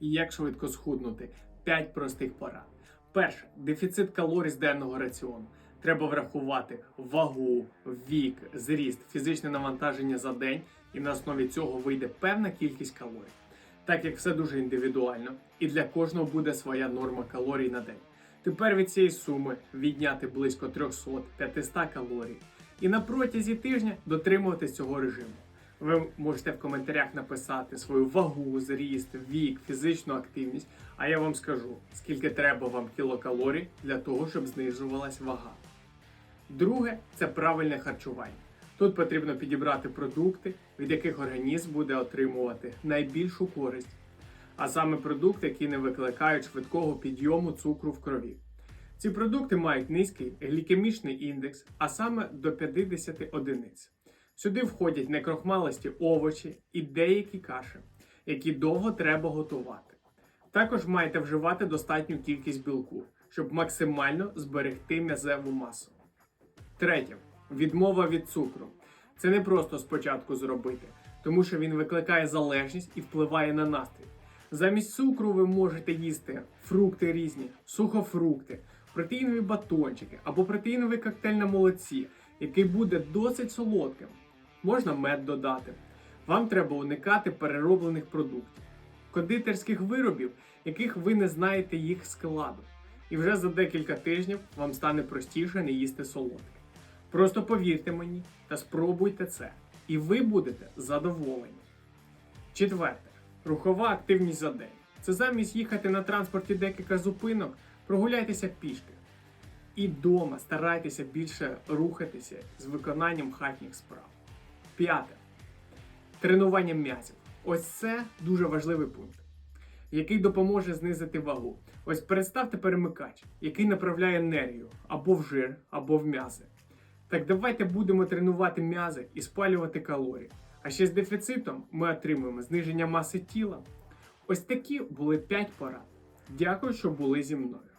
І як швидко схуднути? 5 простих порад. Перше дефіцит калорій з денного раціону. Треба врахувати вагу, вік, зріст, фізичне навантаження за день, і на основі цього вийде певна кількість калорій. Так як все дуже індивідуально, і для кожного буде своя норма калорій на день. Тепер від цієї суми відняти близько 300-500 калорій. І на протязі тижня дотримуватись цього режиму. Ви можете в коментарях написати свою вагу, зріст, вік, фізичну активність, а я вам скажу, скільки треба вам кілокалорій для того, щоб знижувалась вага. Друге це правильне харчування. Тут потрібно підібрати продукти, від яких організм буде отримувати найбільшу користь, а саме продукти, які не викликають швидкого підйому цукру в крові. Ці продукти мають низький глікемічний індекс, а саме до 50 одиниць. Сюди входять некрохмалисті овочі і деякі каші, які довго треба готувати. Також маєте вживати достатню кількість білку, щоб максимально зберегти м'язеву масу. Третє відмова від цукру. Це не просто спочатку зробити, тому що він викликає залежність і впливає на настрій. Замість цукру ви можете їсти фрукти різні, сухофрукти, протеїнові батончики або протеїновий коктейль на молоці, який буде досить солодким. Можна мед додати. Вам треба уникати перероблених продуктів, кондитерських виробів, яких ви не знаєте їх складу. І вже за декілька тижнів вам стане простіше не їсти солодке. Просто повірте мені та спробуйте це, і ви будете задоволені. Четверте. Рухова активність за день. Це замість їхати на транспорті декілька зупинок, прогуляйтеся пішки. І вдома старайтеся більше рухатися з виконанням хатніх справ. П'яте. Тренування м'язів. Ось це дуже важливий пункт, який допоможе знизити вагу. Ось представте перемикач, який направляє енергію або в жир, або в м'язи. Так давайте будемо тренувати м'язи і спалювати калорії. А ще з дефіцитом ми отримуємо зниження маси тіла. Ось такі були 5 порад. Дякую, що були зі мною.